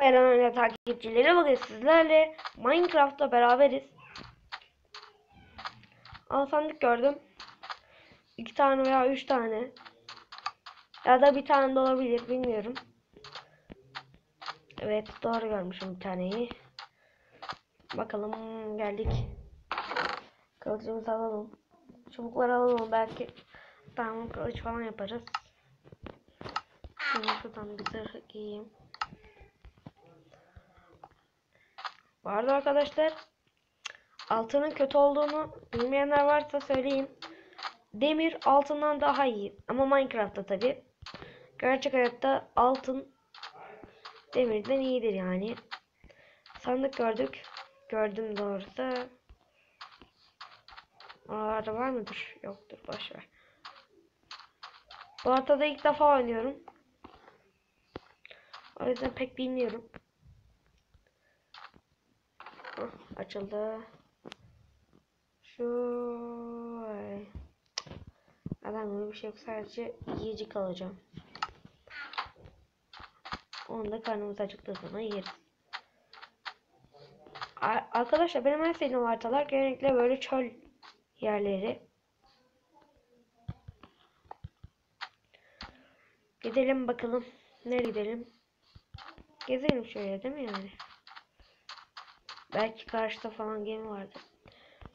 Merhaba takipçileri bugün sizlerle Minecraft'ta beraberiz. Al sandık gördüm. İki tane veya üç tane. Ya da bir tane de olabilir bilmiyorum. Evet doğru görmüşüm bir taneyi. Bakalım geldik. Kılıcımızı alalım. Çubukları alalım belki. Tamam kılıç falan yaparız. Şimdi şuradan bir zırh giyeyim. Bu arada arkadaşlar altının kötü olduğunu bilmeyenler varsa söyleyeyim. Demir altından daha iyi. Ama Minecraft'ta tabi. Gerçek hayatta altın demirden iyidir yani. Sandık gördük. Gördüm doğrusu. Oralarda var mıdır? Yoktur. Boşver. Bu haritada ilk defa oynuyorum. O yüzden pek bilmiyorum. Açıldı. Şu. Adam gibi bir şey yok. Sadece yiyecek alacağım. Onu da karnımız acıktığı zaman yeriz. Arkadaşlar benim en sevdiğim haritalar genellikle böyle çöl yerleri. Gidelim bakalım. Nereye gidelim? Gezelim şöyle değil mi yani? Belki karşıda falan gemi vardı.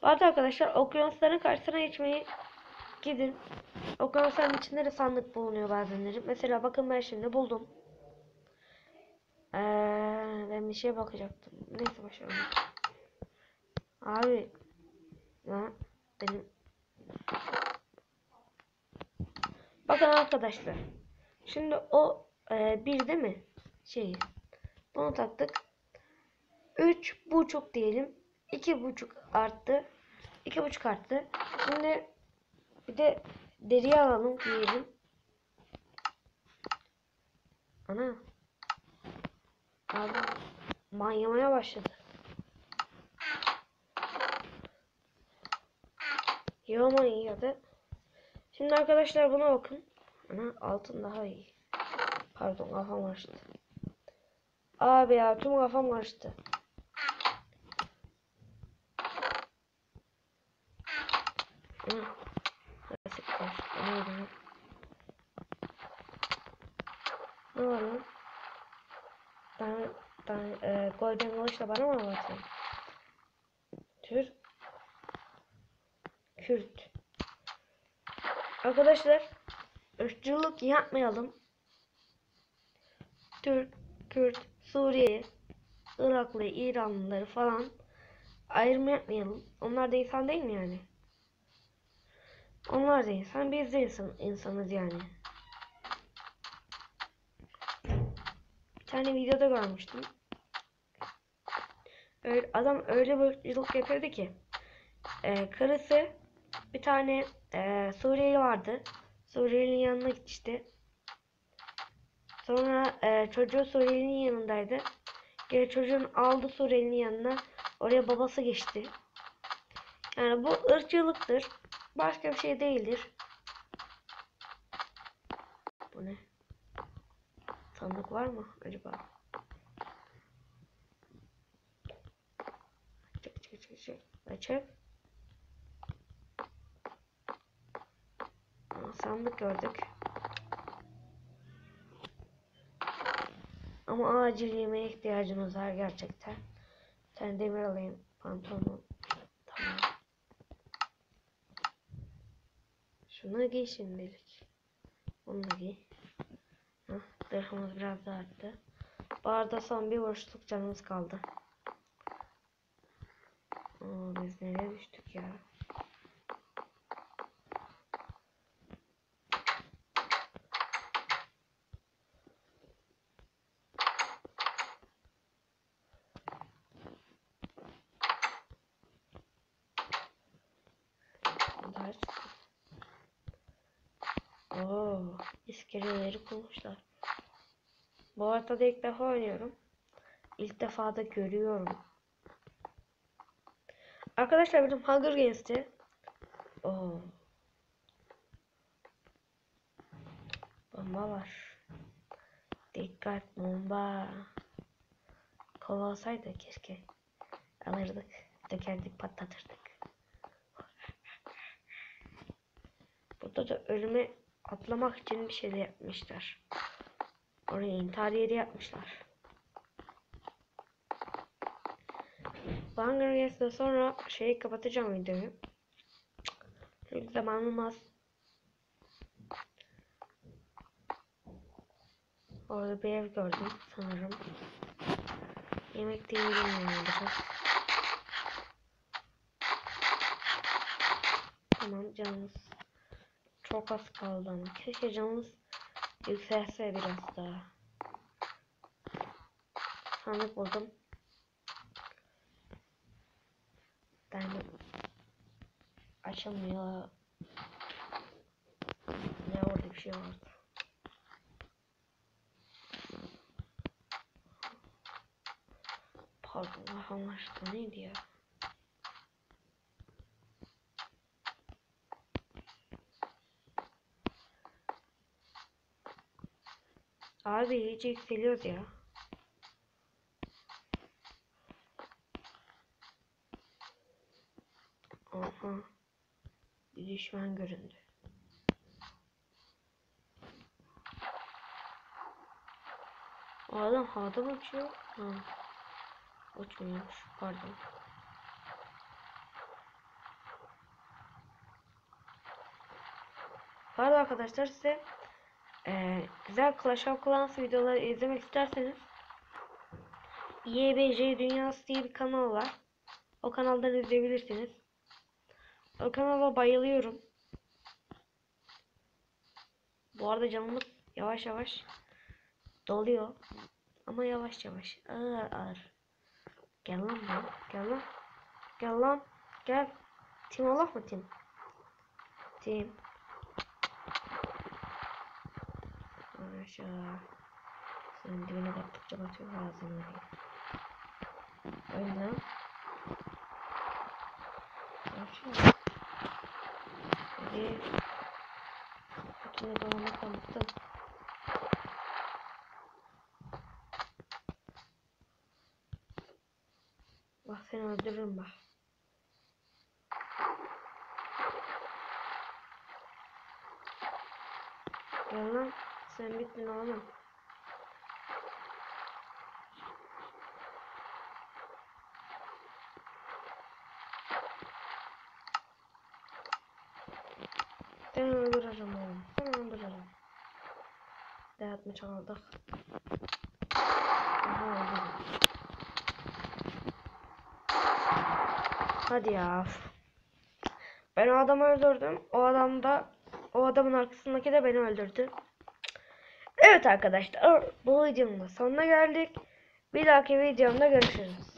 Arada arkadaşlar okyanusların karşısına geçmeyi gidin. Okyanusların içinde de sandık bulunuyor bazenleri. Mesela bakın ben şimdi buldum. Ee, ben bir şeye bakacaktım. Neyse başarılı. Abi. Ha, benim. Bakın arkadaşlar. Şimdi o e, bir değil mi? Şeyi. Bunu taktık. Üç buçuk diyelim. iki buçuk arttı. iki buçuk arttı. Şimdi bir de deriyi alalım diyelim. Ana. Abi manyamaya başladı. Yama yiyordu. Şimdi arkadaşlar buna bakın. Ana altın daha iyi. Pardon kafam açtı. Abi ya tüm kafam karıştı. Karıştı. Neydi lan? Ne var lan? Ben, ben e, Golden Kılıç'la bana mı anlatıyorsun? Tür. Kürt. Arkadaşlar ırkçılık yapmayalım. Türk, Kürt, Suriye, Iraklı, İranlıları falan ayrım yapmayalım. Onlar da insan değil mi yani? Onlar da insan, biz de insan, insanız yani. Bir tane videoda görmüştüm. Öyle, adam öyle ırkçılık yapıyordu ki. E, karısı bir tane e, Suriyeli vardı. Suriyeli'nin yanına gitmişti. Sonra e, çocuğu Suriyeli'nin yanındaydı. Geri çocuğun aldı Suriyeli'nin yanına. Oraya babası geçti. Yani bu ırkçılıktır. Başka bir şey değildir. Bu ne? Sandık var mı acaba? Çık çık çık çık. Açık. Sandık gördük. Ama acil yemeğe ihtiyacımız var gerçekten. Tane demir alayım. Pantolon. Tamam. Şunu giy şimdilik. Onu da giy. Hah, zırhımız biraz daha arttı. Bu arada son bir vuruşluk canımız kaldı. Oo, biz nereye düştük ya? Oo, iskeleleri kurmuşlar. Bu haritada ilk defa oynuyorum. İlk defa da görüyorum. Arkadaşlar benim Hunger Games'te Oo. Bomba var. Dikkat bomba. kova olsaydı keşke alırdık. Dökerdik patlatırdık. Burada da ölüme atlamak için bir şey de yapmışlar. Oraya intihar yeri yapmışlar. Hunger Games'den sonra şeyi kapatacağım videoyu. Çünkü zamanım az. Orada bir ev gördüm sanırım. Yemek de yedim yani biraz. Tamam canımız çok az kaldı ama keşke canımız yükselse biraz daha. Sandık buldum. Ben açılmıyor. Ne orada bir şey vardı. Pardon, anlaştı neydi ya? Abi iyice yükseliyoruz ya. Aha. Bir düşman göründü. O adam havada mı uçuyor? Ha. Uçmuyormuş. Pardon. Arada arkadaşlar size eee, güzel Clash of Clans videoları izlemek isterseniz YBC Dünyası diye bir kanal var. O kanaldan izleyebilirsiniz. O kanala bayılıyorum. Bu arada canımız yavaş yavaş doluyor. Ama yavaş yavaş. Ağır ağır. Gel lan buraya. Gel lan. Gel lan. Gel. Tim Allah mı Tim? Tim. Aşağı. Senin dibine battıkça batıyor ağzını. Öyle. Aşağı. Hadi. İçine dolana kalktı. Bak seni öldürürüm bak. Gel lan. Sen bittin oğlum. Seni öldüreceğim oğlum. Seni öldüreceğim. Dağıtma çaldık. Aha öldürdüm. Hadi ya. Ben o adamı öldürdüm. O adam da o adamın arkasındaki de beni öldürdü. Evet arkadaşlar bu videonun sonuna geldik. Bir dahaki videomda görüşürüz.